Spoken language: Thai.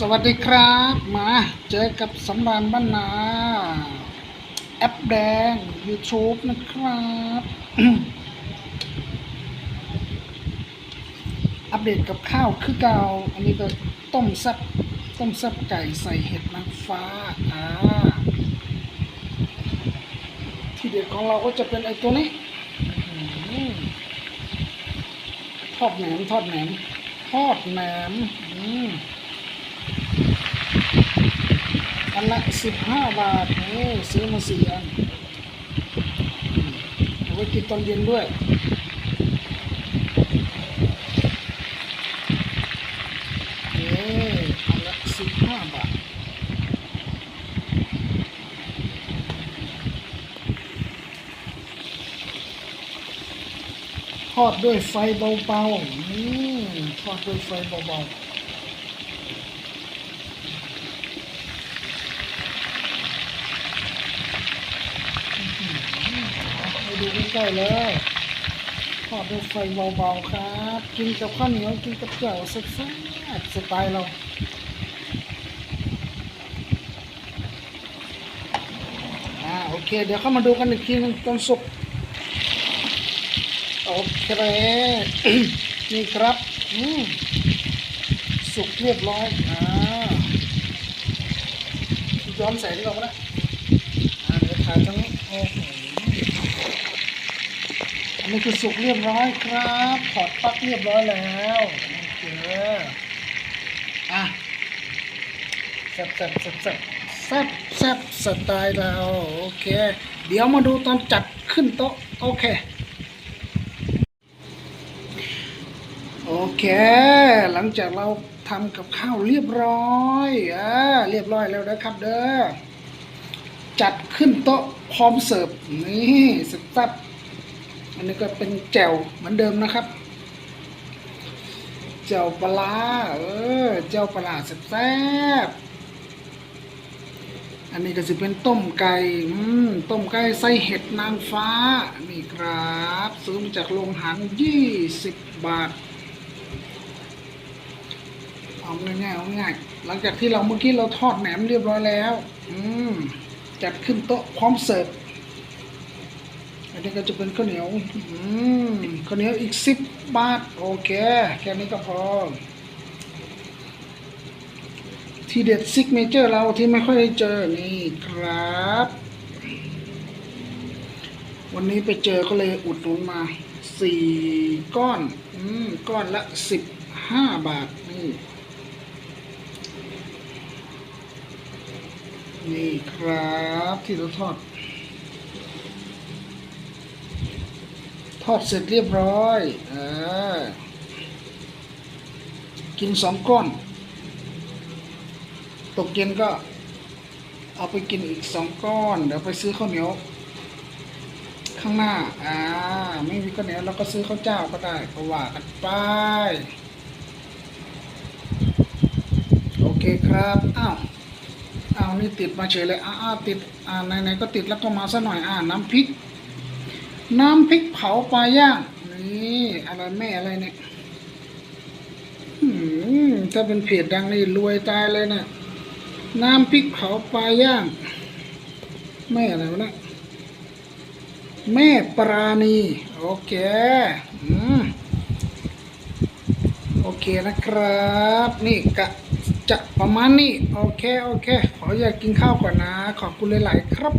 สวัสดีครับ มาเจอกับสำรานบ้านนา แอปแดง YouTube นะครับ อัปเดตกับข้าวคือเก่าอันนี้ก็ต้มแซ่บต้มแซ่บไก่ใส่เห็ดนางฟ้าอ่าที่เด็ดของเราก็จะเป็นไอตัวนี้ทอดแหนมทอดแหนมทอดแหนม อืม อันละสิบห้าบาทนี่ซื้อมาสี่อันเอาไว้กินตอนเย็นด้วยนี่อันละสิบห้าบาททอดด้วยไฟเบาๆทอดด้วยไฟเบาๆ ดูใกล้ๆเลยทอดด้วยไฟเบาๆครับ กินกับข้าวเหนียวกินกับแจ่วแซ่บๆสไตล์เราอ่าโอเค เดี๋ยวเข้ามาดูกันอีกทีนึงตอนสุกโอเคนี่ครับสุกเรียบร้อยอ่าย้อนแสงดีกว่าไหมนะอ่าเดี๋ยวถ่ายตรง นนี้คือสุกเรียบร้อยครับถอดปลั๊กเรียบร้อยแล้วโอเคอะแซ่บแซ่บแซ่บแซ่บแซ่บแซ่บสไตล์เราโอเค เดี๋ยวมาดูตอนจัดขึ้นโต๊ะโอเคโอเค หลังจากเราทำกับข้าวเรียบร้อยอ่าเรียบร้อยแล้วนะครับเด้อจัดขึ้นโต๊ะพร้อมเสิร์ฟนี่สแซ่บ อันนี้ก็เป็นแจ่วเหมือนเดิมนะครับแจ่วปลาเออแจ่วปลาแซ่บอันนี้ก็จะเป็นต้มไก่อืมต้มไก่ใส่เห็ดนางฟ้า นี่ครับซื้อมาจากโรงหันยี่สิบบาทเอาง่ายๆเอาง่ายหลังจากที่เราเมื่อกี้เราทอดแหนมเรียบร้อยแล้ว อืมจัดขึ้นโต๊ะพร้อมเสิร์ฟ นี้ก็จะเป็นข้าวเหนียวอืมข้าวเหนียวอีกสิบบาทโอเคแค่นี้ก็พอที่เด็ดซิกเนเจอร์เราที่ไม่ค่อยได้เจอนี่ครับ วันนี้ไปเจอก็เลยอุดหนุนมาสี่ก้อนอืมก้อนละสิบห้าบาทนี่นี่ครับที่เราทอด ทอดเสร็จเรียบร้อยอกินสองก้อน ตกเย็นก็เอาไปกินอีกสองก้อน เดี๋ยวไปซื้อข้าวเหนียว ข้างหน้า อ่า ไม่มีข้าวเหนียวเราก็ซื้อข้าวเจ้าก็ได้ก็ว่ากันไป โอเคครับ อ้าวอ้าวนี่ติดมาเฉยเลย อ้าวติด อ่าไหนๆก็ติดแล้วก็มาซะหน่อย อ่าน้ำพริก น้ำพริกเผาปลาย่าง นี่ อะไรแม่อะไรเนี่ยถ้าเป็นเพจดังนี่รวยตายเลยนะน้ำพริกเผาปลาย่าง แม่อะไรวะนะแม่ปราณี โอเคอืมโอเคนะครับ นี่กะจะประมาณนี้ โอเค โอเค ขออยากกินข้าวก่อนนะ ขอบคุณหลาย ๆ ครับ